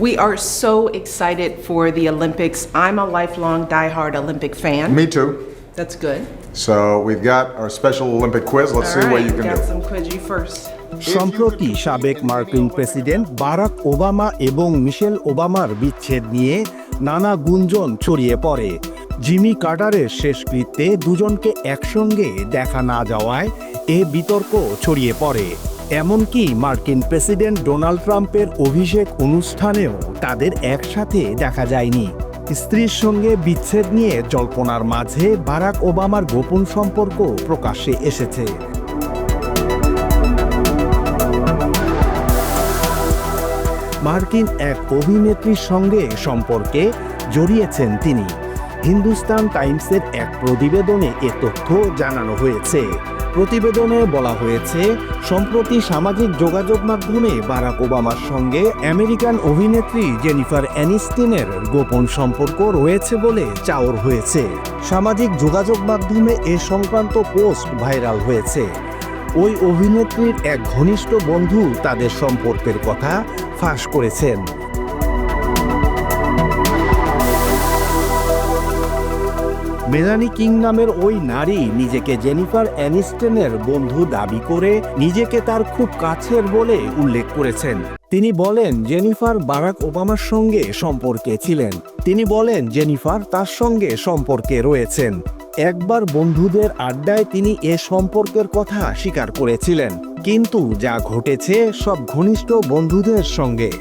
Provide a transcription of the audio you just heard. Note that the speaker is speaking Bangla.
We are so excited for the Olympics. I'm a lifelong diehard Olympic fan. Me too. That's good. So we've got our special Olympic quiz. Let's All see All what right, you can got do. some quiz you first. সম্প্রতি সাবেক মার্কিন প্রেসিডেন্ট বারাক ওবামা এবং মিশেল ওবামার বিচ্ছেদ নিয়ে নানা গুঞ্জন ছড়িয়ে পড়ে জিমি কার্টারের শেষকৃত্যে দুজনকে একসঙ্গে দেখা না যাওয়ায় এ বিতর্ক ছড়িয়ে পড়ে এমনকি মার্কিন প্রেসিডেন্ট ডোনাল্ড ট্রাম্পের অভিষেক অনুষ্ঠানেও তাদের একসাথে দেখা যায়নি। স্ত্রীর সঙ্গে বিচ্ছেদ নিয়ে জল্পনার মাঝে বারাক ওবামার গোপন সম্পর্ক প্রকাশ্যে এসেছে। মার্কিন এক অভিনেত্রীর সঙ্গে সম্পর্কে জড়িয়েছেন তিনি। হিন্দুস্তান টাইমসের এক প্রতিবেদনে এ তথ্য জানানো হয়েছে। প্রতিবেদনে বলা হয়েছে, সম্প্রতি সামাজিক যোগাযোগ মাধ্যমে বারাক ওবামার সঙ্গে আমেরিকান অভিনেত্রী জেনিফার অ্যানিস্টিনের গোপন সম্পর্ক রয়েছে বলে চাওর হয়েছে। সামাজিক যোগাযোগ মাধ্যমে এ সংক্রান্ত পোস্ট ভাইরাল হয়েছে। ওই অভিনেত্রীর এক ঘনিষ্ঠ বন্ধু তাদের সম্পর্কের কথা ফাঁস করেছেন। মেলানি কিং নামের ওই নারী নিজেকে জেনিফার অ্যানিস্টনের বন্ধু দাবি করে নিজেকে তার খুব কাছের বলে উল্লেখ করেছেন। তিনি বলেন, জেনিফার বারাক ওবামার সঙ্গে সম্পর্কে ছিলেন। তিনি বলেন, জেনিফার তার সঙ্গে সম্পর্কে রয়েছেন। একবার বন্ধুদের আড্ডায় তিনি এ সম্পর্কের কথা স্বীকার করেছিলেন। কিন্তু যা ঘটেছে সব ঘনিষ্ঠ বন্ধুদের সঙ্গে।